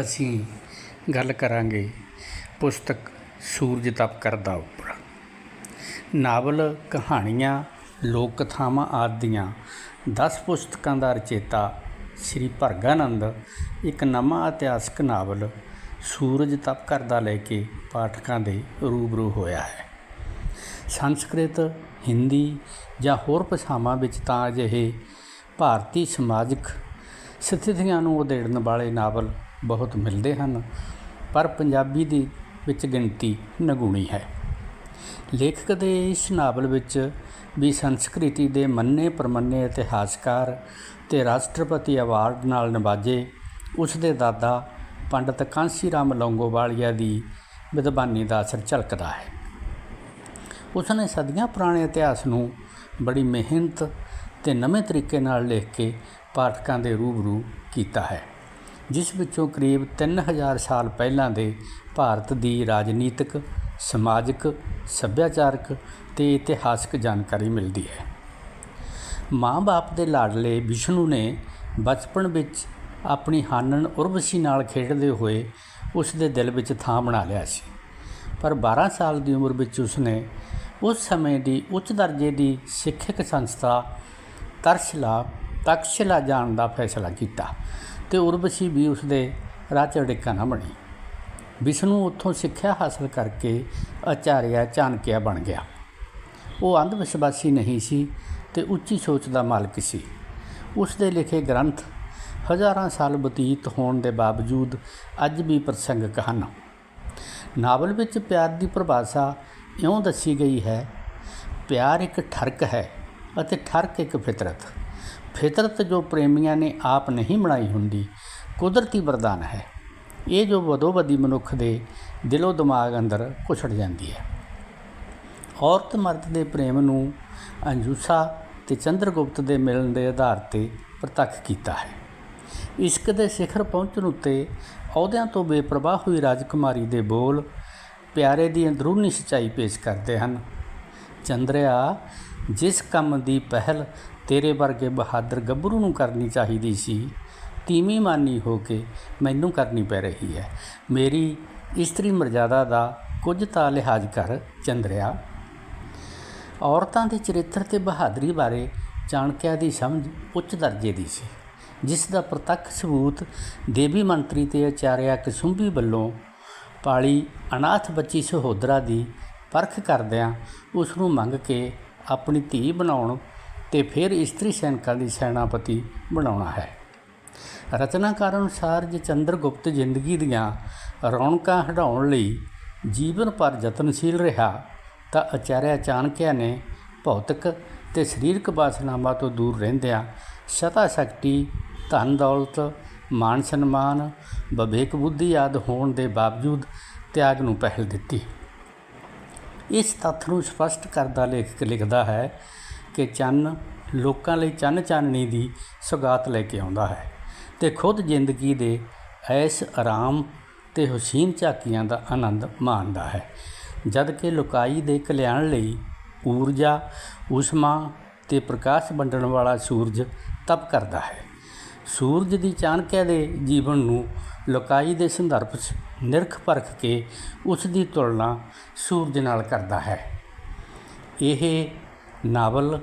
ਅਸੀਂ ਗੱਲ ਕਰਾਂਗੇ ਪੁਸਤਕ ਸੂਰਜ ਤਪ ਕਰਦਾ ਉੱਪਰ। ਨਾਵਲ, ਕਹਾਣੀਆਂ, ਲੋਕ ਕਥਾਵਾਂ ਆਦਿ ਦੀਆਂ 10 ਪੁਸਤਕਾਂ ਦਾ ਰਚੇਤਾ ਸ੍ਰੀ ਭਰਗਾਨੰਦ ਇੱਕ ਨਵਾਂ ਇਤਿਹਾਸਕ ਨਾਵਲ ਸੂਰਜ ਤਪ ਕਰਦਾ ਲੈ ਕੇ ਪਾਠਕਾਂ ਦੇ ਰੂਬਰੂ ਹੋਇਆ ਹੈ। ਸੰਸਕ੍ਰਿਤ, ਹਿੰਦੀ ਜਾਂ ਹੋਰ ਭਾਸ਼ਾਵਾਂ ਵਿੱਚ ਤਾਂ ਅਜਿਹੇ ਭਾਰਤੀ ਸਮਾਜਿਕ ਸਥਿਤੀਆਂ ਨੂੰ ਉਦੇੜਨ ਵਾਲੇ ਨਾਵਲ ਬਹੁਤ ਮਿਲਦੇ ਹਨ, ਪਰ ਪੰਜਾਬੀ ਦੀ ਵਿੱਚ ਗਿਣਤੀ ਨਗੂਣੀ ਹੈ। ਲੇਖਕ ਦੇ ਇਸ ਨਾਵਲ ਵਿੱਚ ਵੀ ਸੰਸਕ੍ਰਿਤੀ ਦੇ ਮੰਨੇ ਪ੍ਰਮੰਨੇ ਇਤਿਹਾਸਕਾਰ ਤੇ ਰਾਸ਼ਟਰਪਤੀ ਅਵਾਰਡ ਨਾਲ ਨਵਾਜੇ ਉਸ ਦੇ ਦਾਦਾ ਪੰਡਤ ਕਾਂਸੀ ਰਾਮ ਲੌਂਗੋਵਾਲੀਆ ਦੀ ਵਿਦਵਾਨੀ ਦਾ ਅਸਰ ਝਲਕਦਾ ਹੈ। ਉਸ ਨੇ ਸਦੀਆਂ ਪੁਰਾਣੇ ਇਤਿਹਾਸ ਨੂੰ ਬੜੀ ਮਿਹਨਤ ਤੇ ਨਵੇਂ ਤਰੀਕੇ ਨਾਲ ਲਿਖ ਕੇ ਪਾਠਕਾਂ ਦੇ ਰੂਬਰੂ ਕੀਤਾ ਹੈ। ਜਿਸ ਵਿੱਚੋਂ ਕਰੀਬ 3000 ਸਾਲ ਪਹਿਲਾਂ ਦੇ ਭਾਰਤ ਦੀ ਰਾਜਨੀਤਿਕ, ਸਮਾਜਿਕ, ਸੱਭਿਆਚਾਰਕ ਤੇ ਇਤਿਹਾਸਕ ਜਾਣਕਾਰੀ ਮਿਲਦੀ ਹੈ। ਮਾਂ-ਬਾਪ ਦੇ ਲਾਡਲੇ ਵਿਸ਼ਨੂੰ ਨੇ ਬਚਪਨ ਵਿੱਚ ਆਪਣੀ ਹਾਨਣ ਉਰਵਸ਼ੀ ਨਾਲ ਖੇਡਦੇ ਹੋਏ ਉਸ ਦੇ ਦਿਲ ਵਿੱਚ ਥਾਂ ਬਣਾ ਲਿਆ ਸੀ। ਪਰ 12 ਸਾਲ ਦੀ ਉਮਰ ਵਿੱਚ ਉਸਨੇ ਉਸ ਸਮੇਂ ਦੀ ਉੱਚ ਦਰਜੇ ਦੀ ਸਿੱਖਿਅਕ ਸੰਸਥਾ ਤਰਸ਼ਲਾ, ਤਕਸ਼ਲਾ ਜਾਣ ਦਾ ਫੈਸਲਾ ਕੀਤਾ ਤੇ ਉਰਵਸ਼ੀ ਵੀ ਉਸਦੇ ਰਾਹ ਚੜਿੱਕਾ ਨਾ ਬਣੀ। ਵਿਸ਼ਨੂੰ ਉੱਥੋਂ ਸਿੱਖਿਆ ਹਾਸਲ ਕਰਕੇ ਆਚਾਰਿਆ ਚਾਨਕਿਆ ਬਣ ਗਿਆ। ਉਹ ਅੰਧ ਵਿਸ਼ਵਾਸੀ ਨਹੀਂ ਸੀ ਤੇ ਉੱਚੀ ਸੋਚ ਦਾ ਮਾਲਕ ਸੀ। ਉਸ ਦੇ ਲਿਖੇ ਗ੍ਰੰਥ ਹਜ਼ਾਰਾਂ ਸਾਲ ਬਤੀਤ ਹੋਣ ਦੇ ਬਾਵਜੂਦ ਅੱਜ ਵੀ ਪ੍ਰਸੰਗਕ ਹਨ। ਨਾਵਲ ਵਿੱਚ ਪਿਆਰ ਦੀ ਪਰਿਭਾਸ਼ਾ ਇਉਂ ਦੱਸੀ ਗਈ ਹੈ, ਪਿਆਰ ਇੱਕ ਠਰਕ ਹੈ ਅਤੇ ਠਰਕ ਇੱਕ ਫਿਤਰਤ। ਫਿਤਰਤ ਜੋ ਪ੍ਰੇਮੀਆਂ ਨੇ ਆਪ ਨਹੀਂ ਬਣਾਈ ਹੁੰਦੀ, ਕੁਦਰਤੀ ਵਰਦਾਨ ਹੈ। ਇਹ ਜੋ ਵਧੋ-ਵਧੀ ਮਨੁੱਖ ਦੇ ਦਿਲੋਂ ਦਿਮਾਗ ਅੰਦਰ ਕੁਛੜ ਜਾਂਦੀ ਹੈ। ਔਰਤ ਮਰਦ ਦੇ ਪ੍ਰੇਮ ਨੂੰ ਅੰਜੂਸਾ ਤੇ ਚੰਦਰਗੁਪਤ ਦੇ ਮਿਲਣ ਦੇ ਆਧਾਰ ਤੇ ਪ੍ਰਤੱਖ ਕੀਤਾ ਹੈ। ਇਸ਼ਕ ਦੇ ਸਿਖਰ ਪਹੁੰਚਣ ਉੱਤੇ ਅਹੁਦਿਆਂ ਤੋਂ ਬੇਪਰਵਾਹ ਹੋਈ ਰਾਜਕੁਮਾਰੀ ਦੇ ਬੋਲ ਪਿਆਰੇ ਦੀ ਅੰਦਰੂਨੀ ਸੱਚਾਈ ਪੇਸ਼ ਕਰਦੇ ਹਨ। ਚੰਦਰਿਆ, ਜਿਸ ਕੰਮ ਦੀ ਪਹਿਲ ਤੇਰੇ ਵਰਗੇ ਬਹਾਦਰ ਗੱਭਰੂ ਨੂੰ ਕਰਨੀ ਚਾਹੀਦੀ ਸੀ, ਤੀਵੀਂ ਮਾਨੀ ਹੋ ਕੇ ਮੈਨੂੰ ਕਰਨੀ ਪੈ ਰਹੀ ਹੈ। ਮੇਰੀ ਇਸਤਰੀ ਮਰਜ਼ਾਦਾ ਦਾ ਕੁਝ ਤਾਂ ਲਿਹਾਜ਼ ਕਰ ਚੰਦਰਿਆ। ਔਰਤਾਂ ਦੇ ਚਰਿੱਤਰ ਤੇ ਬਹਾਦਰੀ ਬਾਰੇ ਚਾਣਕਿਆ ਦੀ ਸਮਝ ਉੱਚ ਦਰਜੇ ਦੀ ਸੀ। ਜਿਸ ਦਾ ਪ੍ਰਤੱਖ ਸਬੂਤ ਦੇਵੀ ਮੰਤਰੀ ਤੇ ਆਚਾਰਿਆ ਕਸੁੰਭੀ ਵੱਲੋਂ ਪਾਲੀ ਅਨਾਥ ਬੱਚੀ ਸਹੋਦਰਾ ਦੀ ਪਰਖ ਕਰਦਿਆਂ ਉਸ ਨੂੰ ਮੰਗ ਕੇ ਆਪਣੀ ਧੀ ਬਣਾਉਣ ਤੇ ਫਿਰ ਇਸਤਰੀ ਸੈਨਿਕਾਂ ਦੀ ਸੈਨਾਪਤੀ ਬਣਾਉਣਾ ਹੈ। ਰਚਨਾਕਾਰ ਅਨੁਸਾਰ ਜੇ ਚੰਦਰਗੁਪਤ ਜ਼ਿੰਦਗੀ ਦੀਆਂ ਰੌਣਕਾਂ ਹਟਾਉਣ ਲਈ ਜੀਵਨ ਪਰ ਯਤਨਸ਼ੀਲ ਰਿਹਾ, ਤਾਂ ਆਚਾਰਿਆ ਚਾਣਕਿਆ ਨੇ ਭੌਤਿਕ ਤੇ ਸਰੀਰਕ ਵਾਸਨਾਵਾਂ ਤੋਂ ਦੂਰ ਰਹਿੰਦਿਆਂ ਸਤਾ ਸ਼ਕਤੀ, ਧਨ ਦੌਲਤ ਮਾਨ ਸਨਮਾਨ, ਵਿਵੇਕ ਬੁੱਧੀ ਆਦ ਹੋਣ ਦੇ ਬਾਵਜੂਦ ਤਿਆਗ ਨੂੰ ਪਹਿਲ ਦਿੱਤੀ। ਇਸ ਤੱਥ ਨੂੰ ਸਪਸ਼ਟ ਕਰਦਾ ਲੇਖਕ ਲਿਖਦਾ ਹੈ ਕਿ ਚੰਨ ਲੋਕਾਂ ਲਈ ਚੰਨ ਚਾਨਣੀ ਦੀ ਸੁਗਾਤ ਲੈ ਕੇ ਆਉਂਦਾ ਹੈ ਤੇ ਖੁਦ ਜ਼ਿੰਦਗੀ ਦੇ ਐਸ ਆਰਾਮ ਤੇ ਹੁਸੀਨ ਝਾਕੀਆਂ ਦਾ ਆਨੰਦ ਮਾਣਦਾ ਹੈ। ਜਦ ਕਿ ਲੁਕਾਈ ਦੇ ਕਲਿਆਣ ਲਈ ਊਰਜਾ, ਉਸਮਾ ਤੇ ਪ੍ਰਕਾਸ਼ ਵੰਡਣ ਵਾਲਾ ਸੂਰਜ ਤਪ ਕਰਦਾ ਹੈ। ਸੂਰਜ ਦੀ ਚਾਣਕਿਆ ਦੇ ਜੀਵਨ ਨੂੰ ਲੁਕਾਈ ਦੇ ਸੰਦਰਭ 'ਚ ਨਿਰਖ ਪਰਖ ਕੇ ਉਸ ਦੀ ਤੁਲਨਾ ਸੂਰਜ ਨਾਲ ਕਰਦਾ ਹੈ। ਇਹ ਨਾਵਲ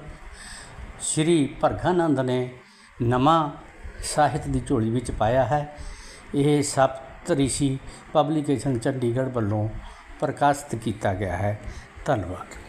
ਸ਼੍ਰੀ ਭਰਗਾਨੰਦ ਨੇ ਨਵਾਂ ਸਾਹਿਤ ਦੀ ਝੋਲੀ ਵਿੱਚ ਪਾਇਆ ਹੈ। ਇਹ ਸਪਤ ਰਿਸ਼ੀ ਪਬਲੀਕੇਸ਼ਨ ਚੰਡੀਗੜ੍ਹ ਵੱਲੋਂ ਪ੍ਰਕਾਸ਼ਿਤ ਕੀਤਾ ਗਿਆ ਹੈ। ਧੰਨਵਾਦ।